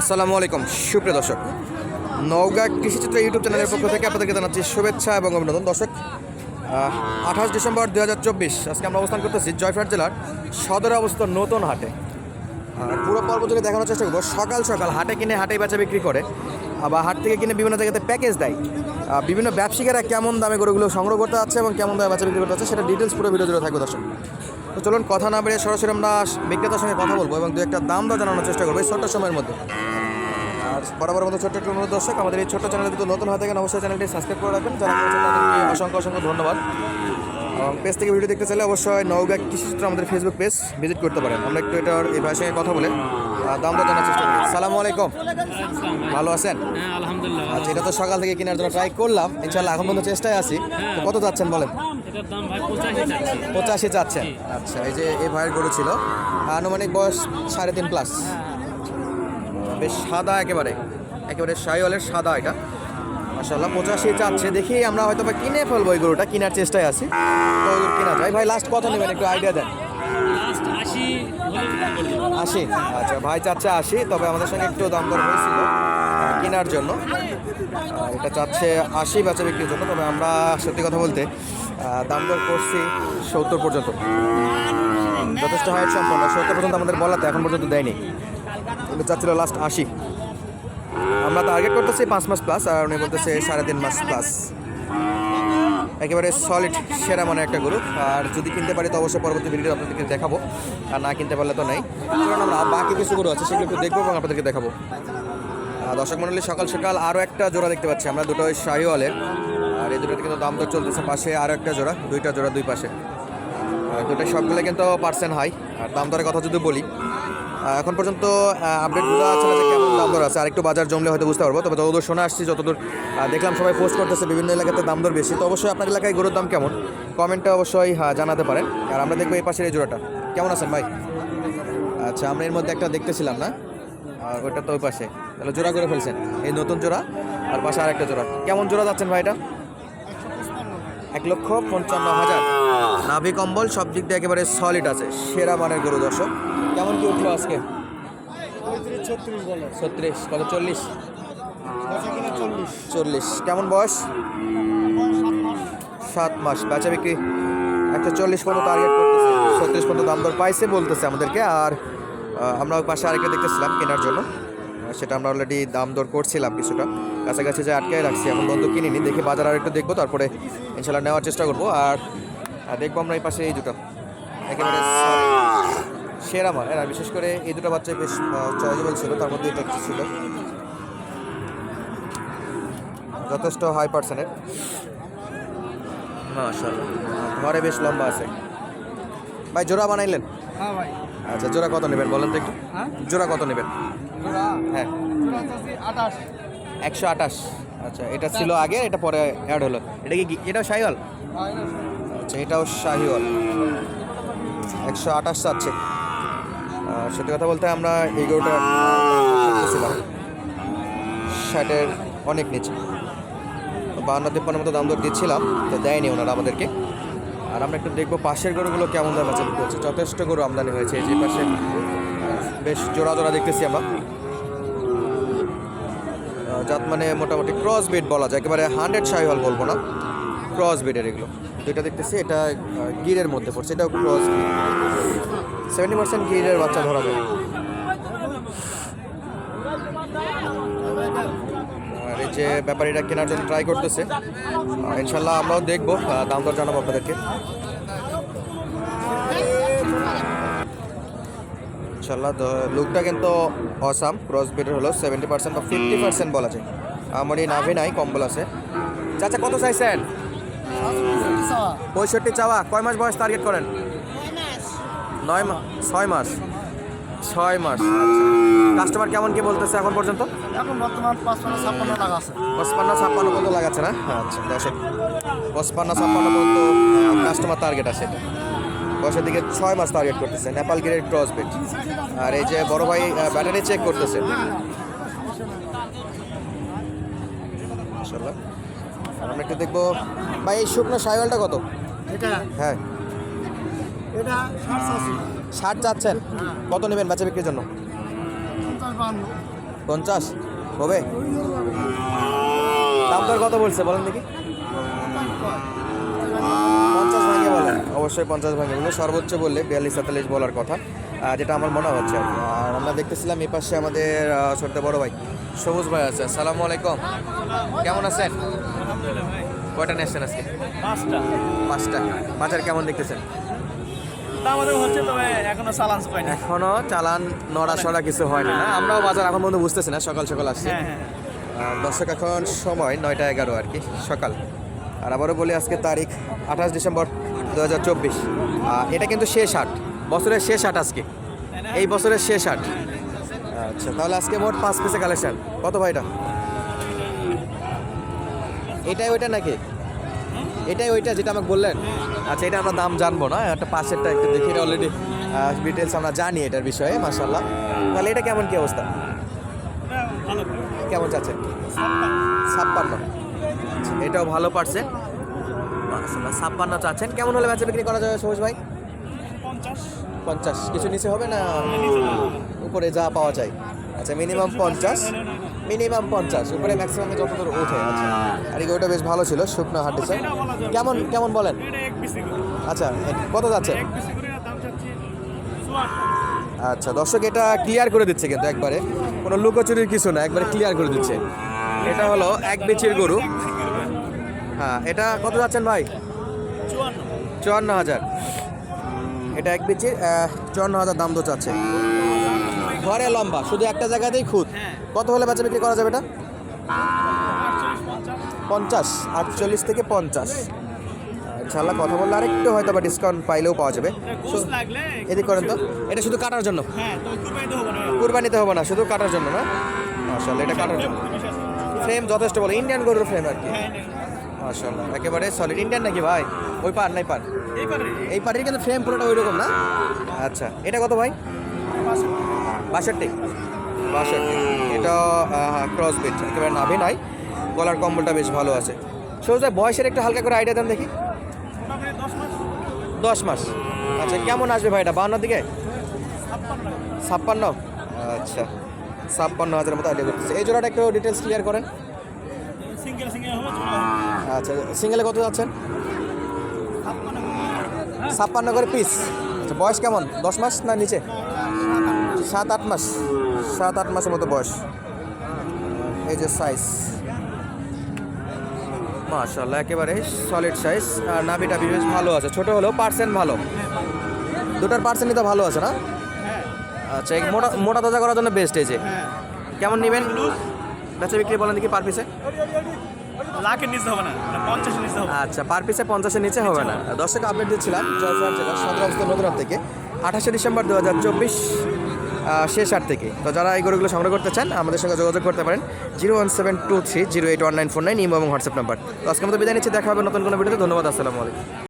আসসালামু আলাইকুম, সুপ্রিয় দর্শক। নওগাঁ কৃষিচিত্র ইউটিউব চ্যানেলের পক্ষ থেকে আপনাদেরকে জানাচ্ছি শুভেচ্ছা এবং অভিনন্দন। দর্শক আঠাশ ডিসেম্বর দু হাজার চব্বিশ, আজকে আমরা অবস্থান করতেছি জয়ফাট জেলার সদর অবস্থা নতুন হাটে। পুরো পর্ব থেকে দেখানোর চেষ্টা করব। সকাল সকাল হাটে কিনে, হাটে বেচা বিক্রি করে আবার হাট থেকে কিনে বিভিন্ন জায়গাতে প্যাকেজ দেয়। বিভিন্ন ব্যবসায়ীরা কেমন দামে গরুগুলো সংগ্রহ করতে যাচ্ছে এবং কেমন দামে বেচা বিক্রি করতে যাচ্ছে সেটা ডিটেলস পুরো ভিডিও জুড়ে থাকবে দর্শক। তো চলুন কথা না বেড়ে সরাসরি আমরা বিক্রেতার সঙ্গে কথা বলব এবং দু একটা দাম দর জানানোর চেষ্টা করব এই ছোট্ট সময়ের মধ্যে। আর বরাবর মতো ছোট্ট একটু অনুরোধ দর্শক আমাদের এই ছোট্ট চ্যানেলে যদি নতুন হয়ে থাকেন অবশ্যই চ্যানেলটি সাবস্ক্রাইব করে রাখবেন। যারা অসংখ্য অসংখ্য ধন্যবাদ। এবং পেজ থেকে ভিডিও দেখতে চাইলে অবশ্যই নওগাঁ কৃষিচিত্র আমাদের ফেসবুক পেজ ভিজিট করতে পারেন। আমরা একটু এটার এই ভাইয়ের সঙ্গে কথা বলে দাম দর জানার চেষ্টা করি। সালামু আলাইকুম। ভালো আছেন? হ্যাঁ আলহামদুলিল্লাহ আচ্ছা এটা তো সকাল থেকে কেনার জন্য ট্রাই করলাম। ইনশাল্লাহ এখন পর্যন্ত চেষ্টায় আছি। কত যাচ্ছেন বলেন? পঁচাশি চাচ্ছেন। আচ্ছা এই যে এই ভাইয়ের গরু ছিল। আনুমানিক বয়স সাড়ে তিন প্লাস বেশ সাদা একেবারে একেবারে শাহিওয়ালের সাদা এটা। মাসাল্লাহ পঁচাশি চাচ্ছে দেখি আমরা হয়তো বা কিনে ফেলব এই গরুটা কেনার চেষ্টায় আছি। তো কেনা যায়? ভাই লাস্ট কত নেবেন একটু আইডিয়া দেন। আশি আচ্ছা ভাই চাচ্ছে আশি তবে আমাদের সঙ্গে একটু দাম দর হয়েছিল কেনার জন্য। এটা চাচ্ছে আশি বাচ্চা বিক্রির জন্য তবে আমরা সত্যি কথা বলতে দাম দর করছি সত্তর পর্যন্ত। যথেষ্ট হাইট সম্পন্ন সত্তর পর্যন্ত আমাদের বলাতে এখন পর্যন্ত দেয়নি। কিন্তু চাচ্ছিল লাস্ট আশি। আমরা টার্গেট করতেছি পাঁচ মাস প্লাস আর উনি বলতেছে সাড়ে তিন মাস প্লাস একেবারে সলিড সেরা মানে একটা গরু আর যদি কিনতে পারি তো অবশ্যই পরবর্তী ভিডিও আপনাদেরকে দেখাবো। আর না কিনতে পারলে তো নাই। কারণ আমরা বাকি কিছু গরু আছে সেগুলো একটু দেখব এবং আপনাদেরকে দেখাবো। দর্শক মন্ডলী সকাল সকাল আরও একটা জোড়া দেখতে পাচ্ছি আমরা দুটো শাহিওয়ালের। আর এই দুটোতে কিন্তু দাম দর চলতেছে পাশে আরও একটা জোড়া, দুইটা জোড়া দুই পাশে। আর দুটো সবগুলো কিন্তু পার্সেন্ট হাই আর দাম দরের কথা যদি বলি এখন পর্যন্ত আপডেট বোঝা যাচ্ছে না যে কেমন দাম দর আছে, আরেকটু বাজার জমলে হয়তো বুঝতে পারব, তবে যতদূর শোনা আসছি, যতদূর দেখলাম সবাই পোস্ট করতেছে, বিভিন্ন এলাকাতে দাম দর বেশি, তো অবশ্যই আপনার এলাকায় গরুর দাম কেমন? কমেন্টে অবশ্যই জানাতে পারেন। আর আমরা দেখব এই পাশের এই জোড়াটা। কেমন আছেন ভাই? আচ্ছা আমরা এর মধ্যে একটা দেখতেছিলাম না? আর ওটা তো ওই পাশে। তাহলে জোড়া করে ফেলছেন। এই নতুন জোড়া, আর পাশে আরেকটা জোড়া। কেমন জোড়া যাচ্ছেন ভাই এটা? এক লক্ষ পঞ্চান্ন হাজার। নাভি কম্বল, সব দিক দিয়ে একেবারে সলিড আছে, সেরা মানের গরু দর্শক। কেমন কি উঠল আজকে? ছত্রিশ কত চল্লিশ। চল্লিশ? কেমন বয়স? সাত মাস। বেচা বিক্রি। একটা চল্লিশ পর্যন্ত টার্গেট করতেছে। ছত্রিশ পর্যন্ত দাম দর পাইছে বলতেছে আমাদেরকে। আর আমরা ওই পাশে আরেকটা দেখতেছিলাম কেনার জন্য। সেটা আমরা অলরেডি দাম দর করছিলাম কিছুটা। কাছাকাছি যে আটকে রাখছি এখন বন্ধু কিনিনি। দেখি বাজার আর একটু দেখব তারপরে ইনশাল্লাহ নেওয়ার চেষ্টা করব। আর দেখব আমরা এই পাশে এই দুটো। একেবারে। সেরা মাল আর বিশেষ করে এই দুটো বাচ্চা বেশ চয়েজেবল ছিল তার মধ্যে এটা একটা ছিল। যথেষ্ট হাই পার্সেন্টের মাশাআল্লাহ। ঘরে বেশ লম্বা আছে। ভাই জোড়া বানাইলেন? হ্যাঁ ভাই। আচ্ছা জোড়া কত নেবেন বলেন তো একটু? হ্যাঁ? জোড়া কত নেবেন? হ্যাঁ। একশো আঠাশ। আচ্ছা এটা ছিল আগে এটা পরে অ্যাড হলো। এটা কি এটাও শাহিওয়াল। আচ্ছা এটাও শাহিওয়াল। একশো আঠাশ চাচ্ছে। সত্যি কথা বলতে আমরা এই গরুটা করতেছিলাম ষাটের অনেক নিচে। বাহান্ন, তিপ্পান্ন মতো দাম দর দিচ্ছিলাম, তো দেয়নি ওনারা আমাদেরকে। আর আমরা একটু দেখব পাশের গরুগুলো কেমন দাম আছে হচ্ছে। যথেষ্ট গরু আমদানি হয়েছে, এই যে পাশে বেশ জোড়া জোড়া দেখতেছি আমরা। যাত মানে মোটামুটি ক্রস বিট বলা যায়, একেবারে হান্ড্রেড শাহিওয়াল বলব না। ক্রস বিটের এগুলো। দুইটা দেখতেছি, এটা গিরের মধ্যে পড়ছে, এটাও ক্রস সেভেন্টি পার্সেন্ট গিরের বাচ্চা ধরা যায়। আর এই যে ব্যাপারীরা কেনার জন্য ট্রাই করতেছে ইনশাল্লাহ আমরাও দেখব দাম দর জানাব আপনাদেরকে। ইনশাল্লাহ লুকটা কিন্তু অসাম ক্রস বিটের হলো সেভেন্টি পার্সেন্ট বা ফিফটি পার্সেন্ট বলা যায়। আমার এই নাভি নাই, কম্বল আছে। চাচা, কত চাইছেন? পঁয়ষট্টি চাওয়া। কয় মাস বয়স টার্গেট করেন? নয় মাস ছয় মাস। ছয় মাস। কাস্টমার কেমন কি বলতেছে এখন পর্যন্ত? এখন বর্তমান পাঁচপান্ন ছাপ্পান্ন টাকা আছে। পঁচপান্ন ছাপ্পান্ন পর্যন্ত লাগাচ্ছে না? আচ্ছা দশক পঁচপান্ন ছাপ্পান্ন পর্যন্ত কাস্টমার টার্গেট আছে। এটা দশের দিকে ছয় মাস টার্গেট করতেছে নেপাল গিরের ক্রস বেট আর এই যে বড় ভাই ব্যাটারি চেক করতেছে। মাশাআল্লাহ। আমরা একটু দেখব ভাই এই শুকনো সাইওয়ালটা কত? এটা? হ্যাঁ। এটা ষাট চাচ্ছেন? কত নেবেন বেচা বিক্রির জন্য? পঞ্চাশ হবে? দাম দর কত বলছে বলেন দেখি। পঞ্চাশ ভাঙে বলেন। অবশ্যই পঞ্চাশ ভাঙে বলবে সর্বোচ্চ বললে বিয়াল্লিশ তেতাল্লিশ বলার কথা যেটা আমার মনে হচ্ছে আর আমরা দেখতেছিলাম এই পাশে আমাদের ছোট্ট বড় ভাই সবুজ ভাই আছে। আসসালামু আলাইকুম। কেমন আছেন? কয়টা নিয়ে আসছেন আজকে? পাঁচটা। পাঁচটা। বাজার কেমন দেখতেছেন? এখনও চালান নড়া সড়া কিছু হয়নি না। আমরাও বাজার এখন পর্যন্ত বুঝতেছি না সকাল সকাল আসছি। হ্যাঁ হ্যাঁ। দর্শক এখন সময় নয়টা এগারো আর কি সকাল। আর আবারও বলি আজকে তারিখ আঠাশ ডিসেম্বর দু হাজার চব্বিশ। এটা কিন্তু শেষ হাট বছরের শেষ হাট আজকে। এই বছরের শেষ হাট আচ্ছা তাহলে আজকে মোট পাঁচ পিসে কালেকশন। কত ভাই এটা? এটাই ওইটা নাকি? এটাই ওইটা যেটা আমাকে বললেন? আচ্ছা এটা আমরা দাম জানব না একটা পাশেরটা একটু দেখি এটা অলরেডি ডিটেলস আমরা জানি এটার বিষয়ে মাসাল্লাহ তাহলে এটা কেমন কি অবস্থা? কেমন চাচ্ছেন ছাপ্পান্ন। আচ্ছা, এটাও ভালো পারছে। ছাপ্পান্ন চাচ্ছেন। কেমন হলে বেচা বিক্রি করা যাবে সবুজ ভাই? পঞ্চাশ। পঞ্চাশ। কিছু নিচে হবে না? উপরে যা পাওয়া যায়। আচ্ছা মিনিমাম পঞ্চাশ। মিনিমাম পঞ্চাশ উপরে ম্যাক্সিমামে যতদূর ওঠে আচ্ছা আর কি ওটা বেশ ভালো ছিল শুকনো হাট কেমন কেমন বলেন? আচ্ছা কত যাচ্ছে? আচ্ছা দর্শক এটা ক্লিয়ার করে দিচ্ছে কিন্তু একবারে। কোনো লুকোচুরির কিছু না একবারে ক্লিয়ার করে দিচ্ছে। এটা হলো এক বেচির গরু। হ্যাঁ এটা কত যাচ্ছেন ভাই? চুয়ান্ন হাজার। এটা এক বিচির চুয়ান্ন হাজার দাম তো চাচ্ছে ঘরে লম্বা শুধু একটা জায়গাতেই খুদ কত হলে বেচা বিক্রি করা যাবে এটা? পঞ্চাশ আটচল্লিশ থেকে পঞ্চাশ। ইনশাল্লাহ কথা বললে আরেকটু হয়তো বা ডিসকাউন্ট পাইলেও পাওয়া যাবে। এদিক করেন তো। এটা শুধু কাটার জন্য? হ্যাঁ কুরবানিতে হবে না। শুধু কাটার জন্য না? মাশাল্লাহ এটা কাটার জন্য। ফ্রেম যথেষ্ট বলো ইন্ডিয়ান গরুর ফ্রেম আর কি। হ্যাঁ, মাশাল্লাহ একেবারে সলিড ইন্ডিয়ান নাকি ভাই? ওই পার নাই পার এই পার্টির কিন্তু ফ্রেম পুরোটা ওই রকম না? আচ্ছা এটা কত ভাই? বাষট্টি। বাষট্টি। এটা ক্রস বিট একেবারে নাভি নাই। গলার কম্বলটা বেশ ভালো আছে। সোজা বয়সের একটু হালকা করে আইডিয়া দেন দেখি। দশ মাস। আচ্ছা কেমন আসবে ভাই এটা? বাহান্নর দিকে? ছাপ্পান্ন। আচ্ছা ছাপ্পান্ন হাজারের মতো আইডিয়া করতেছে। এই জোড়াটা একটু ডিটেলস ক্লিয়ার করেন। সিঙ্গেল সিঙ্গেল আচ্ছা সিঙ্গেলে কত যাচ্ছেন? ছাপ্পান্ন। করে পিস আচ্ছা বয়স কেমন? দশ মাস না নিচে? সাত আট মাস সাত আট মাসের মতো বয়স। এই যে সাইজ মাশাল্লাহ একেবারে সলিড সাইজ আর নাভিটা বেশ ভালো আছে ছোট হলেও পার্সেন্ট ভালো। দুটার পার্সেন্টই তো ভালো আছে না? আচ্ছা মোটা মোটা তাজা করার জন্য বেস্ট এই যে। কেমন নেবেন? বেচা বিক্রি বলেন দেখি পার পিসে লাখের নিচে হবে না না পঞ্চাশের নিচে হবে। আচ্ছা পার পিসে পঞ্চাশের নিচে হবে না। দর্শক আপডেট দিচ্ছিলাম জয়পুরহাট জেলার সদর থেকে আঠাশে ডিসেম্বর দু হাজার চব্বিশ। শেষ আট থেকে। তো যারা এই গরুগুলো সংগ্রহ করতে চান, আমাদের সঙ্গে যোগাযোগ করতে পারেন zero one seven two three, zero eight one nine four nine imo এবং হোয়াটসঅ্যাপ নাম্বার। তো আজকে আমাদের বিদায় নিচ্ছি, দেখা হবে নতুন কোনো ভিডিওতে। ধন্যবাদ, আসসালামু আলাইকুম।